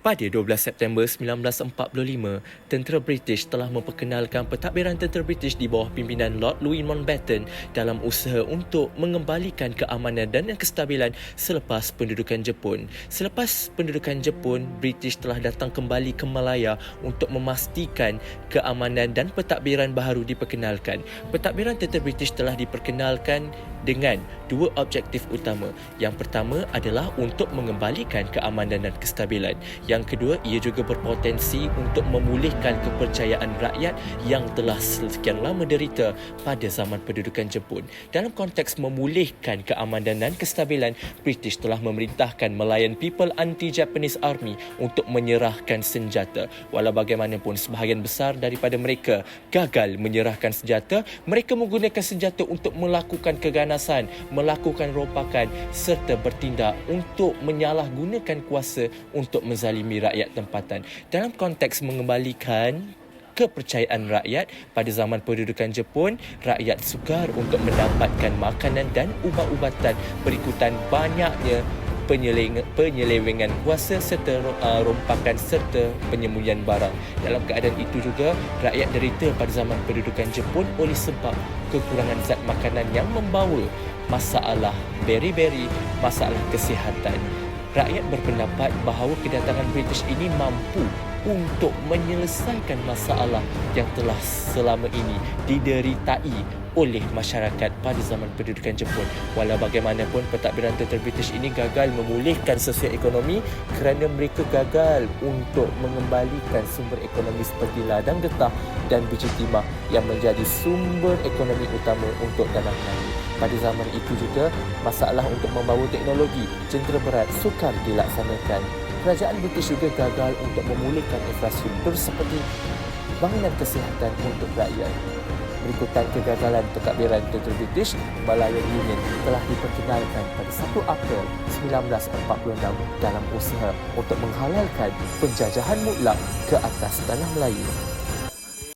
Pada 12 September 1945, tentera British telah memperkenalkan pentadbiran tentera British di bawah pimpinan Lord Louis Mountbatten dalam usaha untuk mengembalikan keamanan dan kestabilan selepas pendudukan Jepun. Selepas pendudukan Jepun, British telah datang kembali ke Malaya untuk memastikan keamanan dan pentadbiran baharu diperkenalkan. Pentadbiran tentera British telah diperkenalkan dengan dua objektif utama. Yang pertama adalah untuk mengembalikan keamanan dan kestabilan. Yang kedua, ia juga berpotensi untuk memulihkan kepercayaan rakyat yang telah sekian lama derita pada zaman pendudukan Jepun. Dalam konteks memulihkan keamanan dan kestabilan, British telah memerintahkan Malayan People Anti-Japanese Army untuk menyerahkan senjata. Walau bagaimanapun, sebahagian besar daripada mereka gagal menyerahkan senjata, mereka menggunakan senjata untuk melakukan keganasan, melakukan rompakan serta bertindak untuk menyalahgunakan kuasa untuk menzalimi menzalimi rakyat tempatan. Dalam konteks mengembalikan kepercayaan rakyat pada zaman pendudukan Jepun, rakyat sukar untuk mendapatkan makanan dan ubat-ubatan berikutan banyaknya penyelewengan kuasa serta uh, rompakan serta penyembunyian barang. Dalam keadaan itu juga, rakyat derita pada zaman pendudukan Jepun oleh sebab kekurangan zat makanan yang membawa masalah beri-beri, masalah kesihatan rakyat berpendapat bahawa kedatangan British ini mampu untuk menyelesaikan masalah yang telah selama ini dideritai oleh masyarakat pada zaman pendudukan Jepun. Walau bagaimanapun pentadbiran tentera British ini gagal memulihkan sosioekonomi kerana mereka gagal untuk mengembalikan sumber ekonomi seperti ladang getah dan biji timah yang menjadi sumber ekonomi utama untuk tanah Melayu. Pada zaman itu juga, masalah untuk membawa teknologi jentera berat sukar dilaksanakan. Kerajaan British juga gagal untuk memulihkan infrastruktur seperti bangunan kesihatan untuk rakyat. Berikutan kegagalan pentadbiran tentera British, Malayan Union telah diperkenalkan pada 1 April 1946 dalam usaha untuk menghalalkan penjajahan mutlak ke atas tanah Melayu.